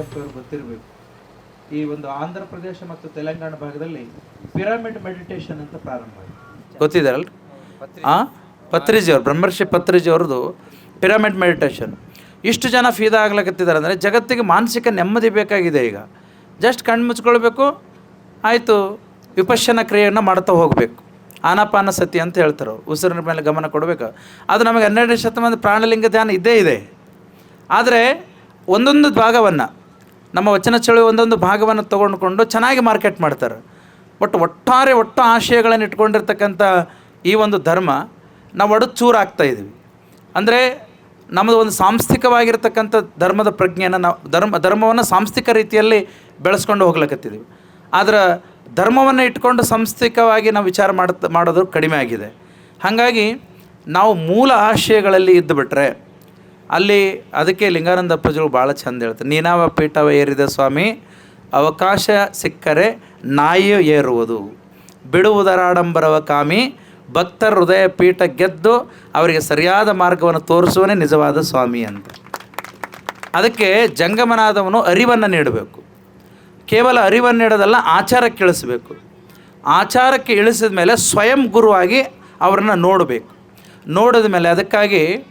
ಅವ್ರಿಗೆ ಗೊತ್ತಿರಬೇಕು. ಈ ಒಂದು ಆಂಧ್ರ ಪ್ರದೇಶ ಮತ್ತು ತೆಲಂಗಾಣ ಭಾಗದಲ್ಲಿ ಪಿರಾಮಿಡ್ ಮೆಡಿಟೇಷನ್ ಅಂತ ಪ್ರಾರಂಭ ಆಯಿತು. ಗೊತ್ತಿದ್ದಾರಲ್ಲ? ಆ? ಪತ್ರಿಜಿ ಅವ್ರು ಬ್ರಹ್ಮರ್ಷಿ ಪತ್ರಿಜಿ ಅವ್ರದ್ದು ಪಿರಮಿಡ್ ಮೆಡಿಟೇಷನ್. ಇಷ್ಟು ಜನ ಫೀದಾ ಆಗ್ಲಕತ್ತಿದ್ದಾರೆ ಅಂದರೆ ಜಗತ್ತಿಗೆ ಮಾನಸಿಕ ನೆಮ್ಮದಿ ಬೇಕಾಗಿದೆ ಈಗ. ಜಸ್ಟ್ ಕಣ್ಣು ಮುಚ್ಕೊಳ್ಬೇಕು ಆಯಿತು ವಿಪಶ್ಯನ ಕ್ರಿಯೆಯನ್ನು ಮಾಡ್ತಾ ಹೋಗಬೇಕು. ಆನಾಪಾನ ಸತಿ ಅಂತ ಹೇಳ್ತಾರೆ ಉಸಿರಿನ ಮೇಲೆ ಗಮನ ಕೊಡಬೇಕು. ಅದು ನಮಗೆ ಹನ್ನೆರಡನೇ ಶತಮಾನದ ಪ್ರಾಣಲಿಂಗ ಧ್ಯಾನ ಇದ್ದೇ ಇದೆ. ಆದರೆ ಒಂದೊಂದು ಭಾಗವನ್ನು ನಮ್ಮ ವಚನ ಚಳುವ ಒಂದೊಂದು ಭಾಗವನ್ನು ತೊಗೊಂಡುಕೊಂಡು ಚೆನ್ನಾಗಿ ಮಾರ್ಕೆಟ್ ಮಾಡ್ತಾರೆ. ಬಟ್ ಒಟ್ಟಾರೆ ಒಟ್ಟು ಆಶಯಗಳನ್ನು ಇಟ್ಕೊಂಡಿರ್ತಕ್ಕಂಥ ಈ ಒಂದು ಧರ್ಮ ನಾವು ಒಡ ಚೂರಾಗ್ತಾ ಆಗ್ತಾ ಇದ್ದೀವಿ. ಅಂದರೆ ನಮ್ಮದು ಒಂದು ಸಾಂಸ್ಥಿಕವಾಗಿರ್ತಕ್ಕಂಥ ಧರ್ಮದ ಪ್ರಜ್ಞೆಯನ್ನು ನಾವು ಧರ್ಮ, ಧರ್ಮವನ್ನು ಸಾಂಸ್ಥಿಕ ರೀತಿಯಲ್ಲಿ ಬೆಳೆಸ್ಕೊಂಡು ಹೋಗ್ಲಕ್ಕತ್ತಿದ್ದೀವಿ ಆದರೆ ಧರ್ಮವನ್ನು ಇಟ್ಕೊಂಡು ಸಾಂಸ್ಥಿಕವಾಗಿ ನಾವು ವಿಚಾರ ಮಾಡ್ತಾ, ಮಾಡೋದು ಕಡಿಮೆ ಆಗಿದೆ. ಹಾಗಾಗಿ ನಾವು ಮೂಲ ಆಶಯಗಳಲ್ಲಿ ಇದ್ದು ಬಿಟ್ರೆ ಅಲ್ಲಿ ಅದಕ್ಕೆ ಲಿಂಗಾನಂದ ಭಾಳ ಚಂದ ಹೇಳ್ತಾರೆ. ನೀನಾವ ಪೀಠವ ಏರಿದ ಸ್ವಾಮಿ, ಅವಕಾಶ ಸಿಕ್ಕರೆ ನಾಯಿ ಏರುವುದು. ಬಿಡುವುದರಾಡಂಬರವ ಕಾಮಿ, ಭಕ್ತರ ಹೃದಯ ಪೀಠ ಗೆದ್ದು ಅವರಿಗೆ ಸರಿಯಾದ ಮಾರ್ಗವನ್ನು ತೋರಿಸುವನೇ ನಿಜವಾದ ಸ್ವಾಮಿ ಅಂತ. ಅದಕ್ಕೆ ಜಂಗಮನಾದವನು ಅರಿವನ್ನು ನೀಡಬೇಕು. ಕೇವಲ ಅರಿವನ್ನು ನೀಡೋದಲ್ಲ ಆಚಾರಕ್ಕೆ ಇಳಿಸಬೇಕು ಆಚಾರಕ್ಕೆ ಇಳಿಸಿದ ಮೇಲೆ ಸ್ವಯಂ ಗುರುವಾಗಿ ಅವರನ್ನು ನೋಡಬೇಕು. ನೋಡಿದ ಮೇಲೆ ಅದಕ್ಕಾಗಿ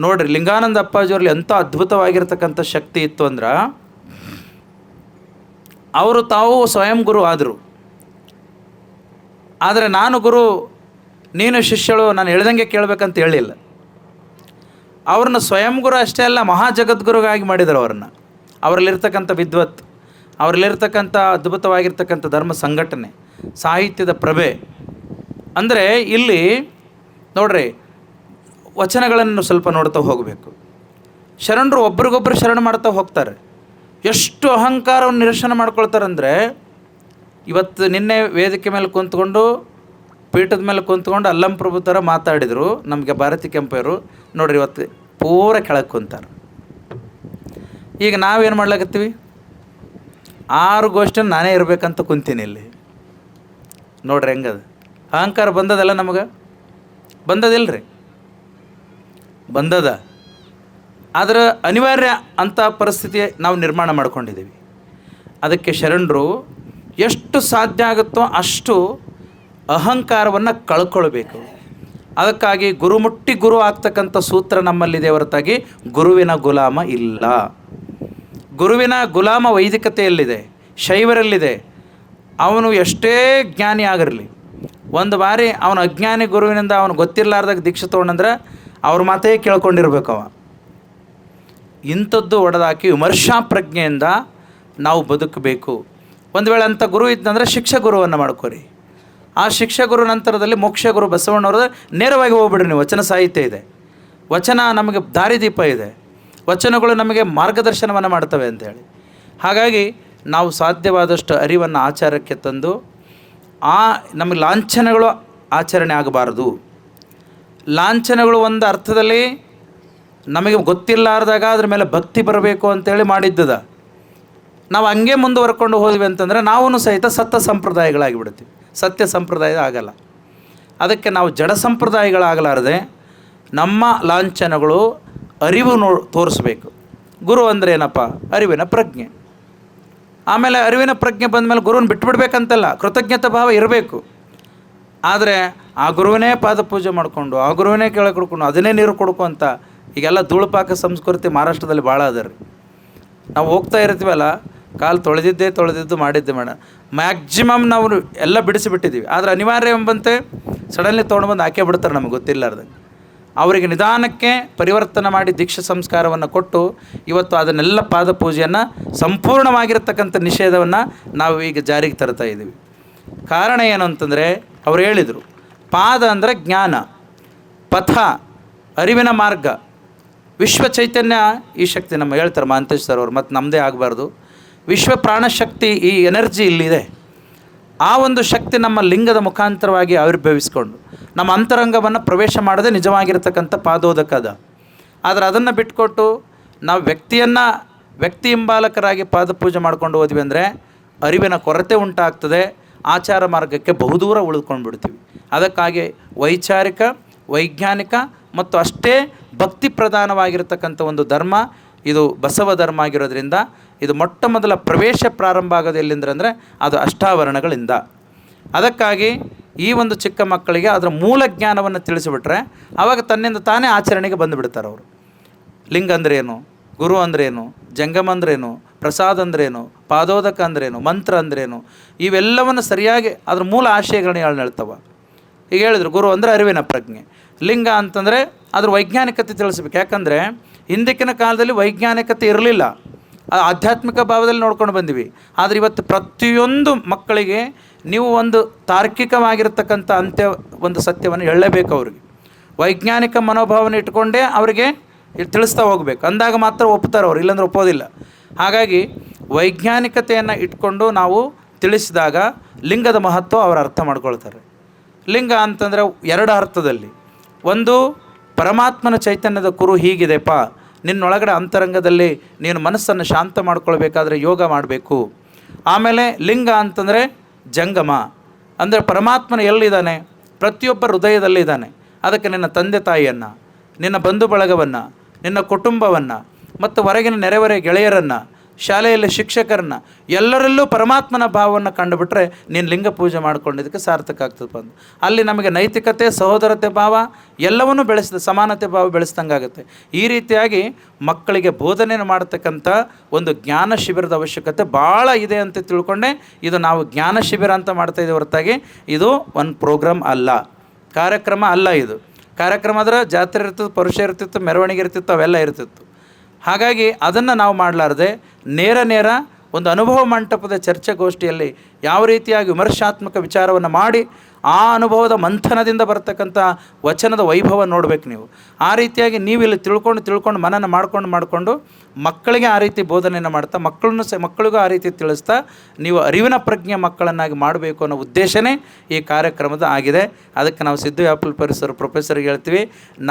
ನೋಡ್ರಿ, ಲಿಂಗಾನಂದ ಅಪ್ಪಾಜಿಯವ್ರಲ್ಲಿ ಎಂಥ ಅದ್ಭುತವಾಗಿರ್ತಕ್ಕಂಥ ಶಕ್ತಿ ಇತ್ತು ಅಂದ್ರೆ, ಅವರು ತಾವು ಸ್ವಯಂ ಗುರು ಆದರು. ಆದರೆ ನಾನು ಗುರು, ನೀನು ಶಿಷ್ಯಳು, ನಾನು ಹೇಳ್ದಂಗೆ ಕೇಳಬೇಕಂತ ಹೇಳಿಲ್ಲ. ಅವ್ರನ್ನ ಸ್ವಯಂ ಗುರು ಅಷ್ಟೇ ಅಲ್ಲ ಮಹಾ ಜಗದ್ಗುರುಗಾಗಿ ಮಾಡಿದರು ಅವ್ರನ್ನ. ಅವರಲ್ಲಿರ್ತಕ್ಕಂಥ ವಿದ್ವತ್, ಅವರಲ್ಲಿರ್ತಕ್ಕಂಥ ಅದ್ಭುತವಾಗಿರ್ತಕ್ಕಂಥ ಧರ್ಮ ಸಂಘಟನೆ, ಸಾಹಿತ್ಯದ ಪ್ರಭೆ. ಅಂದರೆ ಇಲ್ಲಿ, ನೋಡ್ರಿ ವಚನಗಳನ್ನು ಸ್ವಲ್ಪ ನೋಡ್ತಾ ಹೋಗಬೇಕು. ಶರಣರು ಒಬ್ರಿಗೊಬ್ಬರು ಶರಣ ಮಾಡ್ತಾ ಹೋಗ್ತಾರೆ. ಎಷ್ಟು ಅಹಂಕಾರವನ್ನು ನಿರಸನ ಮಾಡ್ಕೊಳ್ತಾರಂದರೆ, ಇವತ್ತು ನಿನ್ನೆ ವೇದಿಕೆ ಮೇಲೆ ಕುಂತ್ಕೊಂಡು, ಪೀಠದ ಮೇಲೆ ಕುಂತ್ಕೊಂಡು ಅಲ್ಲಂ ಪ್ರಭು ಥರ ಮಾತಾಡಿದರು ನಮಗೆ ಭಾರತಿ ಕೆಂಪಯ್ಯರು. ನೋಡ್ರಿ ಇವತ್ತು ಪೂರ ಕೆಳಗೆ ಕುಂತಾರೆ. ಈಗ ನಾವೇನು ಮಾಡ್ಲಾಕತ್ತೀವಿ? ಆರು ಗೋಷ್ಠಿನ ನಾನೇ ಇರಬೇಕಂತ ಕುಂತೀನಿ ಇಲ್ಲಿ. ನೋಡ್ರಿ ಹೆಂಗದು? ಅಹಂಕಾರ ಬಂದದಲ್ಲ ನಮಗೆ? ಬಂದದಿಲ್ಲ ರೀ ಬಂದದ. ಆದರೆ ಅನಿವಾರ್ಯ ಅಂತ ಪರಿಸ್ಥಿತಿ ನಾವು ನಿರ್ಮಾಣ ಮಾಡ್ಕೊಂಡಿದ್ದೀವಿ. ಅದಕ್ಕೆ ಶರಣರು, ಎಷ್ಟು ಸಾಧ್ಯ ಆಗುತ್ತೋ ಅಷ್ಟು ಅಹಂಕಾರವನ್ನು ಕಳ್ಕೊಳ್ಬೇಕು. ಅದಕ್ಕಾಗಿ ಗುರುಮುಟ್ಟಿ ಗುರು ಆಗ್ತಕ್ಕಂಥ ಸೂತ್ರ ನಮ್ಮಲ್ಲಿದೆ ಹೊರತಾಗಿ, ಗುರುವಿನ ಗುಲಾಮ ಇಲ್ಲ. ಗುರುವಿನ ಗುಲಾಮ ವೈದಿಕತೆಯಲ್ಲಿದೆ, ಶೈವರಲ್ಲಿದೆ. ಅವನು ಎಷ್ಟೇ ಜ್ಞಾನಿ ಆಗಿರಲಿ ಒಂದು ಬಾರಿ ಅವನ ಅಜ್ಞಾನಿ ಗುರುವಿನಿಂದ ಅವನು ಗೊತ್ತಿರಲಾರ್ದಾಗ ದೀಕ್ಷೆ ತೊಗೊಂಡಂದ್ರೆ ಅವ್ರ ಮಾತೇ ಕೇಳ್ಕೊಂಡಿರ್ಬೇಕು ಅವ. ಇಂಥದ್ದು ಒಡೆದಾಕಿ ವಿಮರ್ಶಾ ಪ್ರಜ್ಞೆಯಿಂದ ನಾವು ಬದುಕಬೇಕು. ಒಂದು ವೇಳೆ ಅಂಥ ಗುರು ಇದ್ದಂದ್ರೆ ಶಿಕ್ಷ ಗುರುವನ್ನು ಮಾಡ್ಕೋರಿ. ಆ ಶಿಕ್ಷ ಗುರು ನಂತರದಲ್ಲಿ ಮೋಕ್ಷ ಗುರು ಬಸವಣ್ಣವ್ರದ್ದು ನೇರವಾಗಿ ಹೋಗ್ಬಿಡ್ರಿ ನೀವು. ವಚನ ಸಾಹಿತ್ಯ ಇದೆ. ವಚನ ನಮಗೆ ದಾರಿದೀಪ ಇದೆ. ವಚನಗಳು ನಮಗೆ ಮಾರ್ಗದರ್ಶನವನ್ನು ಮಾಡ್ತವೆ ಅಂತೇಳಿ. ಹಾಗಾಗಿ ನಾವು ಸಾಧ್ಯವಾದಷ್ಟು ಅರಿವನ್ನು ಆಚಾರಕ್ಕೆ ತಂದು ಆ ನಮಗೆ ಲಾಂಛನಗಳು ಆಚರಣೆ ಆಗಬಾರದು. ಲಾಂಛನಗಳು ಒಂದು ಅರ್ಥದಲ್ಲಿ ನಮಗೆ ಗೊತ್ತಿಲ್ಲಾರ್ದಾಗ ಅದ್ರ ಮೇಲೆ ಭಕ್ತಿ ಬರಬೇಕು ಅಂತೇಳಿ ಮಾಡಿದ್ದದ. ನಾವು ಹಂಗೆ ಮುಂದುವರ್ಕೊಂಡು ಹೋದ್ವಿ ಅಂತಂದರೆ ನಾವೂ ಸಹಿತ ಸತ್ತ ಸಂಪ್ರದಾಯಗಳಾಗಿಬಿಡ್ತೀವಿ. ಸತ್ಯ ಸಂಪ್ರದಾಯ ಆಗಲ್ಲ. ಅದಕ್ಕೆ ನಾವು ಜಡ ಸಂಪ್ರದಾಯಗಳಾಗಲಾರದೆ ನಮ್ಮ ಲಾಂಛನಗಳು ಅರಿವು ನೋ ತೋರಿಸ್ಬೇಕು. ಗುರು ಅಂದರೆ ಏನಪ್ಪ? ಅರಿವಿನ ಪ್ರಜ್ಞೆ. ಆಮೇಲೆ ಅರಿವಿನ ಪ್ರಜ್ಞೆ ಬಂದ ಮೇಲೆ ಗುರುವನ್ನು ಬಿಟ್ಬಿಡ್ಬೇಕಂತಲ್ಲ, ಕೃತಜ್ಞತಾ ಭಾವ ಇರಬೇಕು. ಆದರೆ ಆ ಗುರುವನೇ ಪಾದ ಪೂಜೆ ಮಾಡಿಕೊಂಡು, ಆ ಗುರುವನೇ ಕೆಳಗೆ ಕುಡ್ಕೊಂಡು ಅದನ್ನೇ ನೀರು ಕೊಡ್ಕೊ ಅಂತ ಈಗೆಲ್ಲ ಧೂಳುಪಾಕ ಸಂಸ್ಕೃತಿ ಮಹಾರಾಷ್ಟ್ರದಲ್ಲಿ ಭಾಳ ಅದ ರೀ ನಾವು ಹೋಗ್ತಾ ಇರ್ತೀವಲ್ಲ ಕಾಲು ತೊಳೆದಿದ್ದೇ ತೊಳೆದಿದ್ದು ಮಾಡಿದ್ದೆ ಮೇಡಮ್ ಮ್ಯಾಕ್ಸಿಮಮ್ ನಾವು ಎಲ್ಲ ಬಿಡಿಸಿಬಿಟ್ಟಿದ್ದೀವಿ. ಆದರೆ ಅನಿವಾರ್ಯ ಎಂಬಂತೆ ಸಡನ್ಲಿ ತೊಗೊಂಡು ಬಂದು ಹಾಕೇ ಬಿಡ್ತಾರೆ ನಮಗೆ ಗೊತ್ತಿಲ್ಲಾರ್ದೆ. ಅವರಿಗೆ ನಿಧಾನಕ್ಕೆ ಪರಿವರ್ತನೆ ಮಾಡಿ ದೀಕ್ಷಾ ಸಂಸ್ಕಾರವನ್ನು ಕೊಟ್ಟು ಇವತ್ತು ಅದನ್ನೆಲ್ಲ ಪಾದ ಪೂಜೆಯನ್ನು ಸಂಪೂರ್ಣವಾಗಿರ್ತಕ್ಕಂಥ ನಿಷೇಧವನ್ನು ನಾವು ಈಗ ಜಾರಿಗೆ ತರ್ತಾ ಇದ್ದೀವಿ. ಕಾರಣ ಏನು ಅಂತಂದರೆ ಅವ್ರು ಹೇಳಿದರು, ಪಾದ ಅಂದರೆ ಜ್ಞಾನ, ಪಥ ಅರಿವಿನ ಮಾರ್ಗ. ವಿಶ್ವ ಚೈತನ್ಯ ಈ ಶಕ್ತಿ ನಮ್ಮ ಹೇಳ್ತಾರೆ ಮಹಾಂತೇಶ್ ಸರ್ ಅವರು ಮತ್ತು ನಮ್ಮದೇ ಆಗಬಾರ್ದು. ವಿಶ್ವ ಪ್ರಾಣಶಕ್ತಿ ಈ ಎನರ್ಜಿ ಇಲ್ಲಿದೆ. ಆ ಒಂದು ಶಕ್ತಿ ನಮ್ಮ ಲಿಂಗದ ಮುಖಾಂತರವಾಗಿ ಆವಿರ್ಭವಿಸ್ಕೊಂಡು, ನಮ್ಮ ಅಂತರಂಗವನ್ನು ಪ್ರವೇಶ ಮಾಡದೆ ನಿಜವಾಗಿರ್ತಕ್ಕಂಥ ಪಾದೋದಕದ. ಆದರೆ ಅದನ್ನು ಬಿಟ್ಕೊಟ್ಟು ನಾವು ವ್ಯಕ್ತಿಯನ್ನು ವ್ಯಕ್ತಿ ಹಿಂಬಾಲಕರಾಗಿ ಪಾದಪೂಜೆ ಮಾಡ್ಕೊಂಡು ಹೋದ್ವಿ ಅಂದರೆ ಅರಿವಿನ ಕೊರತೆ ಉಂಟಾಗ್ತದೆ. ಆಚಾರ ಮಾರ್ಗಕ್ಕೆ ಬಹುದೂರ ಉಳಿದುಕೊಂಡು ಬಿಡ್ತೀವಿ ಅದಕ್ಕಾಗಿ ವೈಚಾರಿಕ, ವೈಜ್ಞಾನಿಕ ಮತ್ತು ಅಷ್ಟೇ ಭಕ್ತಿ ಪ್ರಧಾನವಾಗಿರತಕ್ಕಂಥ ಒಂದು ಧರ್ಮ, ಇದು ಬಸವ ಧರ್ಮ ಆಗಿರೋದ್ರಿಂದ, ಇದು ಮೊಟ್ಟ ಮೊದಲ ಪ್ರವೇಶ ಪ್ರಾರಂಭ ಆಗೋದು ಎಲ್ಲಿಂದ್ರೆ ಅಂದರೆ ಅದು ಅಷ್ಟಾವರಣಗಳಿಂದ. ಅದಕ್ಕಾಗಿ ಈ ಒಂದು ಚಿಕ್ಕ ಮಕ್ಕಳಿಗೆ ಅದರ ಮೂಲ ಜ್ಞಾನವನ್ನು ತಿಳಿಸಿಬಿಟ್ರೆ ಆವಾಗ ತನ್ನಿಂದ ತಾನೇ ಆಚರಣೆಗೆ ಬಂದುಬಿಡ್ತಾರೆ ಅವರು ಲಿಂಗ ಅಂದ್ರೇನು, ಗುರು ಅಂದ್ರೇನು, ಜಂಗಮ ಅಂದ್ರೇನು ಪ್ರಸಾದ ಅಂದ್ರೇನು? ಪಾದೋದಕ ಅಂದ್ರೇನು? ಮಂತ್ರ ಅಂದ್ರೇನು? ಇವೆಲ್ಲವನ್ನು ಸರಿಯಾಗಿ ಅದ್ರ ಮೂಲ ಆಶಯಗಳನ್ನ ಹೇಳಿ ಹೇಳ್ತವೆ ಈಗ ಹೇಳಿದ್ರು, ಗುರು ಅಂದರೆ ಅರಿವಿನ ಪ್ರಜ್ಞೆ. ಲಿಂಗ ಅಂತಂದರೆ ಅದ್ರ ವೈಜ್ಞಾನಿಕತೆ ತಿಳಿಸ್ಬೇಕು. ಯಾಕಂದರೆ ಹಿಂದಕ್ಕಿನ ಕಾಲದಲ್ಲಿ ವೈಜ್ಞಾನಿಕತೆ ಇರಲಿಲ್ಲ. ಆಧ್ಯಾತ್ಮಿಕ ಭಾವದಲ್ಲಿ ನೋಡ್ಕೊಂಡು ಬಂದಿವಿ. ಆದರೆ ಇವತ್ತು ಪ್ರತಿಯೊಂದು ಮಕ್ಕಳಿಗೆ ನೀವು ಒಂದು ತಾರ್ಕಿಕವಾಗಿರ್ತಕ್ಕಂಥ ಅಂತ್ಯ ಒಂದು ಸತ್ಯವನ್ನು ಹೇಳಲೇಬೇಕು ಅವ್ರಿಗೆ. ವೈಜ್ಞಾನಿಕ ಮನೋಭಾವನೆ ಇಟ್ಕೊಂಡೇ ಅವರಿಗೆ ತಿಳಿಸ್ತಾ ಹೋಗ್ಬೇಕು. ಅಂದಾಗ ಮಾತ್ರ ಒಪ್ತಾರೆ ಅವ್ರು ಇಲ್ಲಾಂದ್ರೆ ಒಪ್ಪೋದಿಲ್ಲ. ಹಾಗಾಗಿ ವೈಜ್ಞಾನಿಕತೆಯನ್ನು ಇಟ್ಕೊಂಡು ನಾವು ತಿಳಿಸಿದಾಗ ಲಿಂಗದ ಮಹತ್ವ ಅವರು ಅರ್ಥ ಮಾಡ್ಕೊಳ್ತಾರೆ. ಲಿಂಗ ಅಂತಂದರೆ ಎರಡು ಅರ್ಥದಲ್ಲಿ. ಒಂದು, ಪರಮಾತ್ಮನ ಚೈತನ್ಯದ ಕುರು ಹೀಗಿದೆಪ್ಪ ನಿನ್ನೊಳಗಡೆ ಅಂತರಂಗದಲ್ಲಿ ನೀನು ಮನಸ್ಸನ್ನು ಶಾಂತ ಮಾಡ್ಕೊಳ್ಬೇಕಾದ್ರೆ ಯೋಗ ಮಾಡಬೇಕು. ಆಮೇಲೆ ಲಿಂಗ ಅಂತಂದರೆ ಜಂಗಮ. ಅಂದರೆ ಪರಮಾತ್ಮನ ಎಲ್ಲಿದ್ದಾನೆ? ಪ್ರತಿಯೊಬ್ಬ ಹೃದಯದಲ್ಲಿದ್ದಾನೆ. ಅದಕ್ಕೆ ನಿನ್ನ ತಂದೆ ತಾಯಿಯನ್ನು, ನಿನ್ನ ಬಂಧು ಬಳಗವನ್ನು, ನಿನ್ನ ಕುಟುಂಬವನ್ನು ಮತ್ತು ಹೊರಗಿನ ನೆರೆಹೊರೆ ಗೆಳೆಯರನ್ನು, ಶಾಲೆಯಲ್ಲಿ ಶಿಕ್ಷಕರನ್ನ, ಎಲ್ಲರಲ್ಲೂ ಪರಮಾತ್ಮನ ಭಾವವನ್ನು ಕಂಡುಬಿಟ್ರೆ ನೀನು ಲಿಂಗ ಪೂಜೆ ಮಾಡ್ಕೊಂಡಿದ್ದಕ್ಕೆ ಸಾರ್ಥಕ ಆಗ್ತದೆ ಅಂತ ಅಲ್ಲಿ ನಮಗೆ ನೈತಿಕತೆ, ಸಹೋದರತೆ ಭಾವ ಎಲ್ಲವನ್ನೂ ಬೆಳೆಸಿದ, ಸಮಾನತೆ ಭಾವ ಬೆಳೆಸ್ದಂಗಾಗುತ್ತೆ. ಈ ರೀತಿಯಾಗಿ ಮಕ್ಕಳಿಗೆ ಬೋಧನೆ ಮಾಡತಕ್ಕಂಥ ಒಂದು ಜ್ಞಾನ ಶಿಬಿರದ ಅವಶ್ಯಕತೆ ಭಾಳ ಇದೆ ಅಂತ ತಿಳ್ಕೊಂಡೆ. ಇದು ನಾವು ಜ್ಞಾನ ಶಿಬಿರ ಅಂತ ಮಾಡ್ತಾ ಇದ್ದೀವಿ ಹೊರತಾಗಿ. ಇದು ಒಂದು ಪ್ರೋಗ್ರಾಮ್ ಅಲ್ಲ. ಕಾರ್ಯಕ್ರಮ ಅಲ್ಲ ಇದು. ಕಾರ್ಯಕ್ರಮ ಅಂದ್ರೆ ಜಾತ್ರೆ ಇರ್ತಿತ್ತು ಪರುಷ ಇರ್ತಿತ್ತು, ಮೆರವಣಿಗೆ ಇರ್ತಿತ್ತು, ಅವೆಲ್ಲ ಇರ್ತಿತ್ತು. ಹಾಗಾಗಿ ಅದನ್ನು ನಾವು ಮಾಡಲಾರದೆ ನೇರ ನೇರ ಒಂದು ಅನುಭವ ಮಂಟಪದ ಚರ್ಚೆಗೋಷ್ಠಿಯಲ್ಲಿ ಯಾವ ರೀತಿಯಾಗಿ ವಿಮರ್ಶಾತ್ಮಕ ವಿಚಾರವನ್ನು ಮಾಡಿ ಆ ಅನುಭವದ ಮಂಥನದಿಂದ ಬರ್ತಕ್ಕಂಥ ವಚನದ ವೈಭವ ನೋಡಬೇಕು ನೀವು. ಆ ರೀತಿಯಾಗಿ ನೀವು ಇಲ್ಲಿ ತಿಳ್ಕೊಂಡು ತಿಳ್ಕೊಂಡು ಮನನ ಮಾಡ್ಕೊಂಡು ಮಾಡಿಕೊಂಡು ಮಕ್ಕಳಿಗೆ ಆ ರೀತಿ ಬೋಧನೆಯನ್ನು ಮಾಡ್ತಾ ಮಕ್ಕಳನ್ನು ಸಹ ಮಕ್ಕಳಿಗೂ ಆ ರೀತಿ ತಿಳಿಸ್ತಾ ನೀವು ಅರಿವಿನ ಪ್ರಜ್ಞೆ ಮಕ್ಕಳನ್ನಾಗಿ ಮಾಡಬೇಕು ಅನ್ನೋ ಉದ್ದೇಶನೇ ಈ ಕಾರ್ಯಕ್ರಮದ ಆಗಿದೆ. ಅದಕ್ಕೆ ನಾವು ಸಿದ್ದು ಆ್ಯಪಲ್ ಪರಿಸರ ಪ್ರೊಫೆಸರ್ಗೆ ಹೇಳ್ತೀವಿ.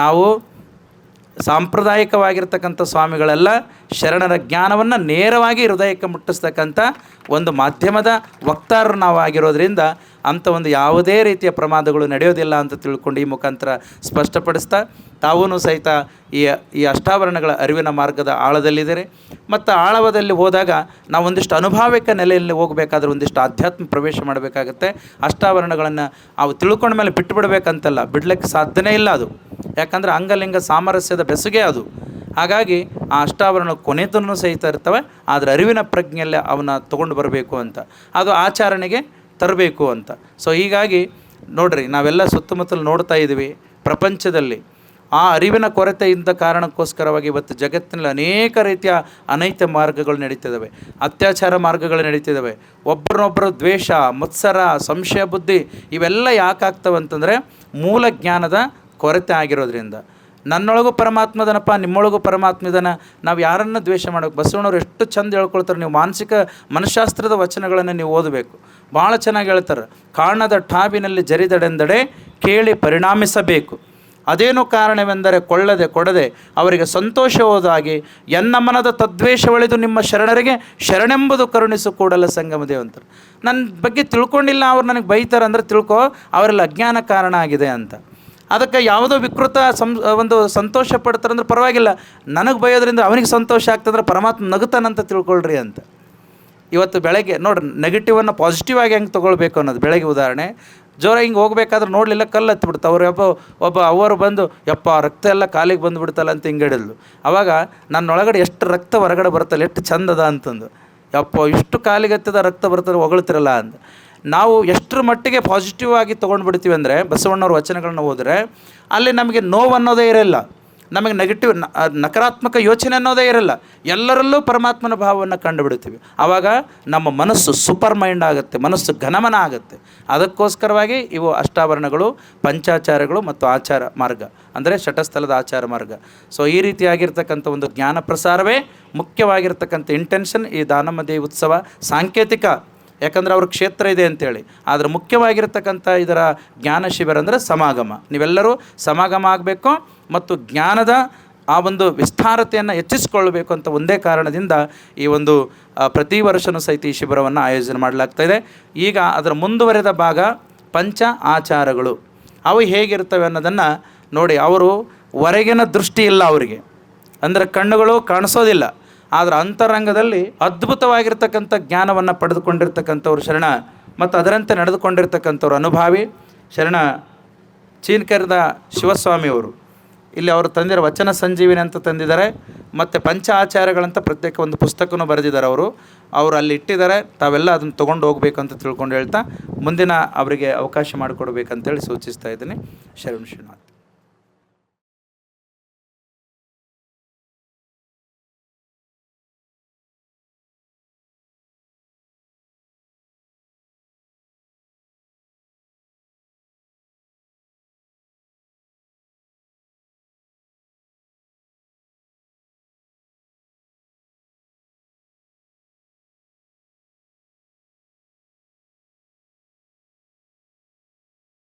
ನಾವು ಸಾಂಪ್ರದಾಯಿಕವಾಗಿರ್ತಕ್ಕಂಥ ಸ್ವಾಮಿಗಳೆಲ್ಲ ಶರಣರ ಜ್ಞಾನವನ್ನು ನೇರವಾಗಿ ಹೃದಯಕ್ಕೆ ಮುಟ್ಟಿಸ್ತಕ್ಕಂಥ ಒಂದು ಮಾಧ್ಯಮದ ವಕ್ತಾರರು ನಾವು ಆಗಿರೋದ್ರಿಂದ ಅಂಥ ಒಂದು ಯಾವುದೇ ರೀತಿಯ ಪ್ರಮಾದಗಳು ನಡೆಯೋದಿಲ್ಲ ಅಂತ ತಿಳ್ಕೊಂಡು ಈ ಮುಖಾಂತರ ಸ್ಪಷ್ಟಪಡಿಸ್ತಾ ತಾವೂ ಸಹಿತ ಈ ಈ ಅಷ್ಟಾವರಣಗಳ ಅರಿವಿನ ಮಾರ್ಗದ ಆಳದಲ್ಲಿದ್ದಾರೆ. ಮತ್ತು ಆಳವದಲ್ಲಿ ಹೋದಾಗ ನಾವು ಒಂದಿಷ್ಟು ಅನುಭಾವಿಕ ನೆಲೆಯಲ್ಲಿ ಹೋಗಬೇಕಾದ್ರೆ ಒಂದಿಷ್ಟು ಆಧ್ಯಾತ್ಮ ಪ್ರವೇಶ ಮಾಡಬೇಕಾಗತ್ತೆ. ಅಷ್ಟಾವರಣಗಳನ್ನು ಅವು ತಿಳ್ಕೊಂಡ ಮೇಲೆ ಬಿಟ್ಟು ಬಿಡಬೇಕಂತಲ್ಲ ಬಿಡ್ಲಿಕ್ಕೆ ಸಾಧ್ಯನೇ ಇಲ್ಲ ಅದು. ಯಾಕಂದರೆ ಅಂಗಲಿಂಗ ಸಾಮರಸ್ಯದ ಬೆಸುಗೆ ಅದು. ಹಾಗಾಗಿ ಆ ಅಷ್ಟಾವರಣ ಕೊನೆತನೂ ಸಹಿತ ಇರ್ತವೆ, ಆದರೆ ಅರಿವಿನ ಪ್ರಜ್ಞೆಯಲ್ಲಿ ಅವನ್ನ ತೊಗೊಂಡು ಬರಬೇಕು ಅಂತ. ಅದು ಆಚರಣೆಗೆ ತರಬೇಕು ಅಂತ. ಸೊ ಹೀಗಾಗಿ ನೋಡ್ರಿ, ನಾವೆಲ್ಲ ಸುತ್ತಮುತ್ತಲು ನೋಡ್ತಾ ಇದ್ದೀವಿ ಪ್ರಪಂಚದಲ್ಲಿ. ಆ ಅರಿವಿನ ಕೊರತೆ ಇದ್ದ ಕಾರಣಕ್ಕೋಸ್ಕರವಾಗಿ ಇವತ್ತು ಜಗತ್ತಿನಲ್ಲಿ ಅನೇಕ ರೀತಿಯ ಅನೈತ ಮಾರ್ಗಗಳು ನಡೀತಿದ್ದಾವೆ. ಅತ್ಯಾಚಾರ ಮಾರ್ಗಗಳು ನಡೀತಿದ್ದಾವೆ. ಒಬ್ಬರನ್ನೊಬ್ಬರು ದ್ವೇಷ, ಮತ್ಸರ, ಸಂಶಯ, ಬುದ್ಧಿ ಇವೆಲ್ಲ ಯಾಕಾಗ್ತವೆ ಅಂತಂದರೆ ಮೂಲ ಜ್ಞಾನದ ಕೊರತೆ ಆಗಿರೋದ್ರಿಂದ. ನನ್ನೊಳಗೂ ಪರಮಾತ್ಮ ಇದನಪ್ಪ, ನಿಮ್ಮೊಳಗೂ ಪರಮಾತ್ಮ ನಾವು ಯಾರನ್ನು ದ್ವೇಷ ಮಾಡೋಕೆ, ಬಸವಣ್ಣವ್ರು ಎಷ್ಟು ಚಂದ ಹೇಳ್ಕೊಳ್ತಾರೆ, ನೀವು ಮಾನಸಿಕ ಮನಃಶಾಸ್ತ್ರದ ವಚನಗಳನ್ನು ನೀವು ಓದಬೇಕು. ಭಾಳ ಚೆನ್ನಾಗಿ ಹೇಳ್ತಾರೆ. ಕಾಣದ ಠಾಬಿನಲ್ಲಿ ಜರಿದಡೆಂದಡೆ ಕೇಳಿ ಪರಿಣಾಮಿಸಬೇಕು. ಅದೇನು ಕಾರಣವೆಂದರೆ ಕೊಳ್ಳದೆ ಕೊಡದೆ ಅವರಿಗೆ ಸಂತೋಷ ಹೋದಾಗಿ ಎನ್ನ ಮನದ ತದ್ವೇಷ ಒಳೆದು ನಿಮ್ಮ ಶರಣರಿಗೆ ಶರಣೆಂಬುದು ಕರುಣಿಸು ಕೂಡಲ ಸಂಗಮ ದೇವಂತರು. ನನ್ನ ಬಗ್ಗೆ ತಿಳ್ಕೊಂಡಿಲ್ಲ, ಅವ್ರು ನನಗೆ ಬೈತಾರೆ ಅಂದರೆ ತಿಳ್ಕೊ, ಅವರೆಲ್ಲ ಅಜ್ಞಾನ ಕಾರಣ ಆಗಿದೆ ಅಂತ. ಅದಕ್ಕೆ ಯಾವುದೋ ವಿಕೃತ ಸಂ, ಒಂದು ಸಂತೋಷ ಪಡ್ತಾರೆ ಅಂದ್ರೆ ಪರವಾಗಿಲ್ಲ. ನನಗೆ ಬೈಯೋದ್ರಿಂದ ಅವನಿಗೆ ಸಂತೋಷ ಆಗ್ತಂದ್ರೆ ಪರಮಾತ್ಮ ನಗುತ್ತಾನಂತ ತಿಳ್ಕೊಳ್ರಿ ಅಂತ. ಇವತ್ತು ಬೆಳಗ್ಗೆ, ನೋಡ್ರಿ ನೆಗೆಟಿವನ್ನು ಪಾಸಿಟಿವ್ ಆಗಿ ಹೆಂಗೆ ತೊಗೊಳ್ಬೇಕು ಅನ್ನೋದು ಬೆಳಗ್ಗೆ ಉದಾಹರಣೆ. ಜೋರ ಹಿಂಗೆ ಹೋಗ್ಬೇಕಾದ್ರೆ ನೋಡಲಿಲ್ಲ, ಕಲ್ಲು ಹತ್ಬಿಡ್ತು ಅವ್ರು ಒಬ್ಬ ಒಬ್ಬ ಅವರು ಬಂದು, ಯಪ್ಪ, ರಕ್ತ ಎಲ್ಲ ಕಾಲಿಗೆ ಬಂದುಬಿಡ್ತಲ್ಲ ಅಂತ ಹಿಂಗೆ ಹಿಡಿದ್ಲು ಆವಾಗ ನನ್ನೊಳಗಡೆ ಎಷ್ಟು ರಕ್ತ ಹೊರಗಡೆ ಬರ್ತಲ್ಲ ಎಷ್ಟು ಚಂದದ ಅಂತಂದು. ಯಪ್ಪ, ಇಷ್ಟು ಕಾಲಿಗೆ ಹತ್ತದ ರಕ್ತ ಬರ್ತದೆ, ಹೊಗಳ್ತಿರಲ್ಲ ಅಂತ ನಾವು ಎಷ್ಟರ ಮಟ್ಟಿಗೆ ಪಾಸಿಟಿವ್ ಆಗಿ ತೊಗೊಂಡು ಬಿಡ್ತೀವಿ ಅಂದರೆ, ಬಸವಣ್ಣವ್ರ ವಚನಗಳನ್ನ ಹೋದರೆ ಅಲ್ಲಿ ನಮಗೆ ನೋವು ಅನ್ನೋದೇ ಇರಲ್ಲ ನಮಗೆ ನೆಗೆಟಿವ್ ನಕಾರಾತ್ಮಕ ಯೋಚನೆ ಅನ್ನೋದೇ ಇರಲ್ಲ. ಎಲ್ಲರಲ್ಲೂ ಪರಮಾತ್ಮನ ಭಾವವನ್ನು ಕಂಡುಬಿಡ್ತೀವಿ ಆವಾಗ ನಮ್ಮ ಮನಸ್ಸು ಸೂಪರ್ ಮೈಂಡ್ ಆಗುತ್ತೆ, ಮನಸ್ಸು ಘನಮನ ಆಗುತ್ತೆ. ಅದಕ್ಕೋಸ್ಕರವಾಗಿ ಇವು ಅಷ್ಟಾಭರಣಗಳು ಪಂಚಾಚಾರಗಳು ಮತ್ತು ಆಚಾರ ಮಾರ್ಗ. ಅಂದರೆ ಷಟಸ್ಥಲದ ಆಚಾರ ಮಾರ್ಗ. ಸೊ ಈ ರೀತಿಯಾಗಿರ್ತಕ್ಕಂಥ ಒಂದು ಜ್ಞಾನ ಪ್ರಸಾರವೇ ಮುಖ್ಯವಾಗಿರ್ತಕ್ಕಂಥ ಇಂಟೆನ್ಷನ್ ಈ ದಾನಮದೇ ಉತ್ಸವ, ಸಾಂಕೇತಿಕ ಯಾಕಂದ್ರೆ ಅವ್ರ ಕ್ಷೇತ್ರ ಇದೆ ಅಂತೇಳಿ. ಆದರೆ ಮುಖ್ಯವಾಗಿರತಕ್ಕಂಥ ಇದರ ಜ್ಞಾನ ಶಿಬಿರ ಅಂದರೆ ಸಮಾಗಮ. ನೀವೆಲ್ಲರೂ ಸಮಾಗಮ ಆಗಬೇಕು ಮತ್ತು ಜ್ಞಾನದ ಆ ಒಂದು ವಿಸ್ತಾರತೆಯನ್ನು ಹೆಚ್ಚಿಸಿಕೊಳ್ಳಬೇಕು ಅಂತ ಒಂದೇ ಕಾರಣದಿಂದ ಈ ಒಂದು ಪ್ರತಿ ವರ್ಷವೂ ಸಹಿತ ಈ ಶಿಬಿರವನ್ನು ಆಯೋಜನೆ ಮಾಡಲಾಗ್ತಾ ಇದೆ. ಈಗ ಅದರ ಮುಂದುವರೆದ ಭಾಗ ಪಂಚ ಆಚಾರಗಳು. ಅವು ಹೇಗಿರ್ತವೆ ಅನ್ನೋದನ್ನು ನೋಡಿ, ಅವರು ಹೊರಗಿನ ದೃಷ್ಟಿ ಇಲ್ಲ ಅವರಿಗೆ. ಅಂದರೆ ಕಣ್ಣುಗಳು ಕಾಣಿಸೋದಿಲ್ಲ. ಆದರೆ ಅಂತರಂಗದಲ್ಲಿ ಅದ್ಭುತವಾಗಿರ್ತಕ್ಕಂಥ ಜ್ಞಾನವನ್ನು ಪಡೆದುಕೊಂಡಿರ್ತಕ್ಕಂಥವ್ರು ಶರಣ ಮತ್ತು ಅದರಂತೆ ನಡೆದುಕೊಂಡಿರ್ತಕ್ಕಂಥವ್ರು ಅನುಭಾವಿ ಶರಣ ಚೀನ್ಕರದ ಶಿವಸ್ವಾಮಿಯವರು. ಇಲ್ಲಿ ಅವರು ತಂದಿರೋ ವಚನ ಸಂಜೀವಿನಿ ಅಂತ ತಂದಿದ್ದಾರೆ, ಮತ್ತು ಪಂಚ ಆಚಾರಗಳಂತ ಪ್ರತ್ಯೇಕ ಒಂದು ಪುಸ್ತಕನೂ ಬರೆದಿದ್ದಾರೆ ಅವರು. ಅವರು ಅಲ್ಲಿ ಇಟ್ಟಿದ್ದಾರೆ, ತಾವೆಲ್ಲ ಅದನ್ನು ತೊಗೊಂಡು ಹೋಗ್ಬೇಕು ಅಂತ ತಿಳ್ಕೊಂಡು ಹೇಳ್ತಾ ಮುಂದಿನ ಅವರಿಗೆ ಅವಕಾಶ ಮಾಡಿಕೊಡ್ಬೇಕಂತೇಳಿ ಸೂಚಿಸ್ತಾ ಇದ್ದೀನಿ. ಶರಣ್ ಶ್ರೀನಾಥ್.